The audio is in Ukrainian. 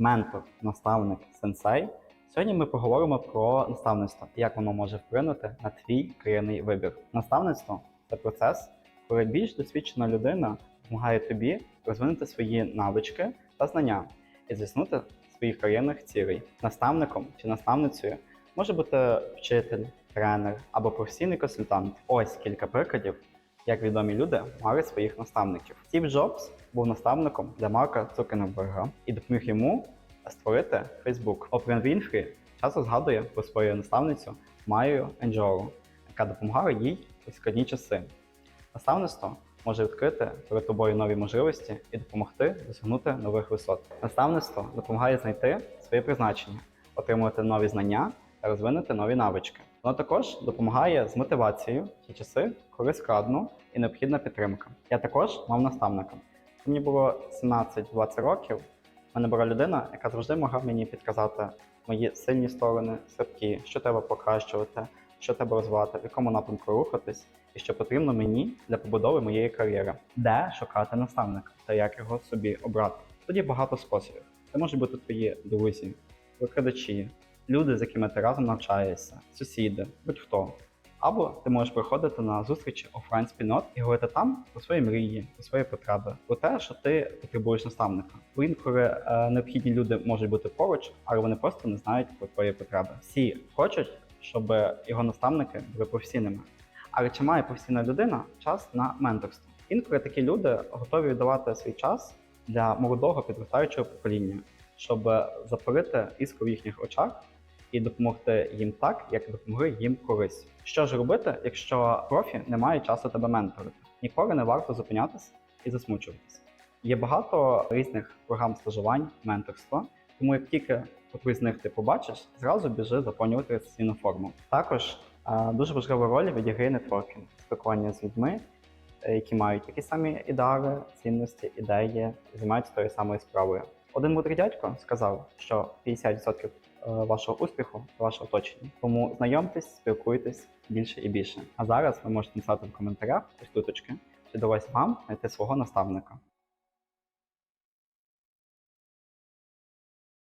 ментор, наставник, сенсей. Сьогодні ми поговоримо про наставництво як воно може вплинути на твій кар'єрний вибір. Наставництво це процес, коли більш досвідчена людина допомагає тобі розвинути свої навички та знання і здійснити своїх кар'єрних цілей. Наставником чи наставницею може бути вчитель, тренер або професійний консультант. Ось кілька прикладів, як відомі люди мали своїх наставників. Стів Джобс був наставником для Марка Цукерберга і допоміг йому створити Facebook. Опрен Вінфрі часто згадує про свою наставницю Майю Енджору, яка допомагала їй у складні часи. Наставництво може відкрити перед тобою нові можливості і допомогти досягнути нових висот. Наставництво допомагає знайти своє призначення, отримувати нові знання та розвинути нові навички. Воно також допомагає з мотивацією ті часи, коли складно і необхідна підтримка. Я також мав наставника. Мені було 17-20 років. У мене була людина, яка завжди могла мені підказати мої сильні сторони, слабкі, що треба покращувати, що треба розвивати, в якому напрямку рухатись, і що потрібно мені для побудови моєї кар'єри, де шукати наставника та як його собі обрати. Тоді багато способів. Це можуть бути твої друзі, викладачі, люди, з якими ти разом навчаєшся, сусіди, будь-хто. Або ти можеш приходити на зустрічі офлайн спільнот і говорити там про свої мрії, про свої потреби, про те, що ти потребуєш наставника. Бо інколи е, необхідні люди можуть бути поруч, але вони просто не знають про твої потреби. Всі хочуть, щоб його наставники були професійними. Але чи має професійна людина час на менторство? Інколи такі люди готові віддавати свій час для молодого підростаючого покоління, щоб запалити іскру в їхніх очах і допомогти їм так, як допомогли їм колись. Що ж робити, якщо профі не має часу тебе менторити? Ніколи не варто зупинятися і засмучуватися. Є багато різних програм стажувань, менторства, тому як тільки одну з них ти побачиш, зразу біжи заповнювати реєстраційну форму. Також е, дуже важливу роль відіграє нетворкінг, спілкування з людьми, е, які мають такі самі ідеали, цінності, ідеї, займаються тою самою справою. Один мудрий дядько сказав, що 50% вашого успіху ваше оточення. Тому знайомтесь, спілкуйтесь більше і більше. А зараз ви можете написати в коментарях ось туточки, чи вдалося вам знайти свого наставника.